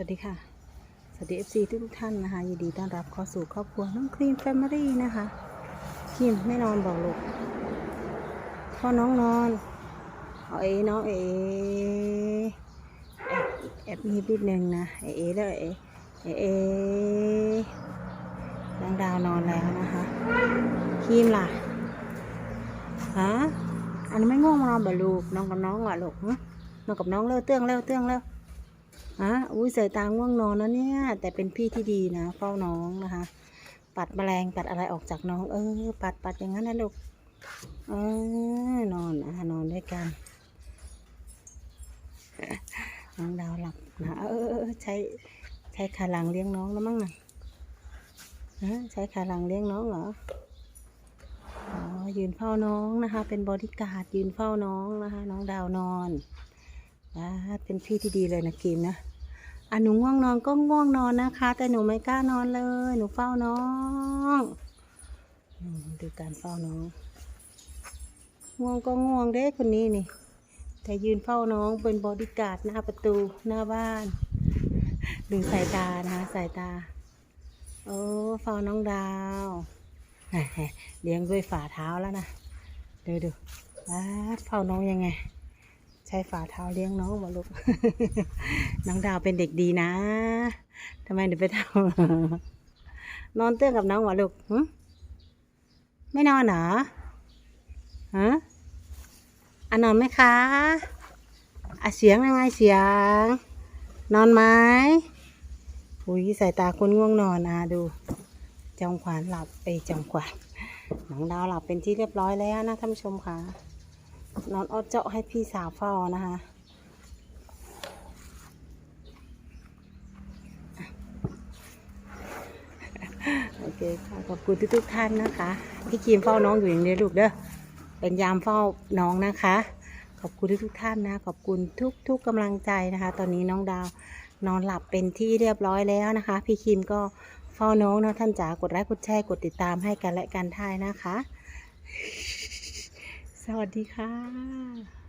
สวัสดีค่ะ สวัสดี FC ทุกท่านนะคะยินดีต้อนรับเข้าสู่ครอบครัวน้องครีมแฟมิลี่นะคะครีมไม่นอนบอกลูกพ่อน้องนอนเอาเอน้องเอแอบแอบมีนิดนึงนะเอเอแล้วเอเอเอน้องดาวนอนแล้วนะคะครีมล่ะฮะอันนี้ไม่ง่วงมานอนบ่ลูกน้องกับน้องว่ะลูกน้องกับน้องเร็วเตื้องเร็วเตื้องเร็ว อะอุ้ยสายตาง่วงนอนนะเนี่ย แต่เป็นพี่ที่ดีนะเฝ้าน้องนะคะ ปัดแมลงปัดอะไรออกจากน้อง เออ ปัดปัดอย่างนั้นนะลูกเออนอนนะนอนด้วยกันน้องดาวหลับนะเออใช้ใช้ขาหลังเลี้ยงน้องแล้วมั้งน่ะฮะใช้ขาหลังเลี้ยงน้องเหรออ๋อยืนเฝ้าน้องนะคะ เป็นบอดี้การ์ดยืนเฝ้าน้องนะคะ น้องดาวนอน อ่าเป็นพี่ที่ดีเลยนะกิมนะอะหนูง่วงนอนก็ง่วงนอนนะคะ แต่หนูไม่กล้านอนเลย หนูเฝ้าน้องดูการเฝ้าน้องง่วงก็ง่วงเด้คนนี้นี่ แต่ยืนเฝ้าน้องเป็นบอดี้การ์ดหน้าประตูหน้าบ้าน ดูสายตานะสายตา โอ้เฝ้าน้องดาวเลี้ยงด้วยฝ่าเท้าแล้วนะดูดูเฝ้าน้องยังไง ใช้ฝ่าเท้าเลี้ยงน้องบ่ลูก น้องดาวเป็นเด็กดีนะ ทำไมถึงไปทำนอนเตื้องกับน้องวะลูกหไม่นอนเหรอฮะอะนอนไหมคะอะเสียงยังไงเสียง นอนไหมอุ้ยสายตาคนง่วงนอนนะดูจองขวานหลับไปจองขวานน้องดาวหลับเป็นที่เรียบร้อยแล้วนะท่านผู้ชมค่ะ นอนอดเจาะให้พี่สาวเฝ้านะคะโอเคค่ะขอบคุณทุกๆท่านนะคะ พี่คีมเฝ้าน้องอยู่อย่างเดียวลูกเด้อเป็นยามเฝ้าน้องนะคะ ขอบคุณทุกๆท่านนะ ขอบคุณทุกๆกำลังใจนะคะ ตอนนี้น้องดาวนอนหลับเป็นที่เรียบร้อยแล้วนะคะ พี่คิมก็เฝ้าน้องนะท่านจ๋ากดไลค์กดแชร์กดติดตามให้กันและกันได้นะคะ สวัสดีค่ะ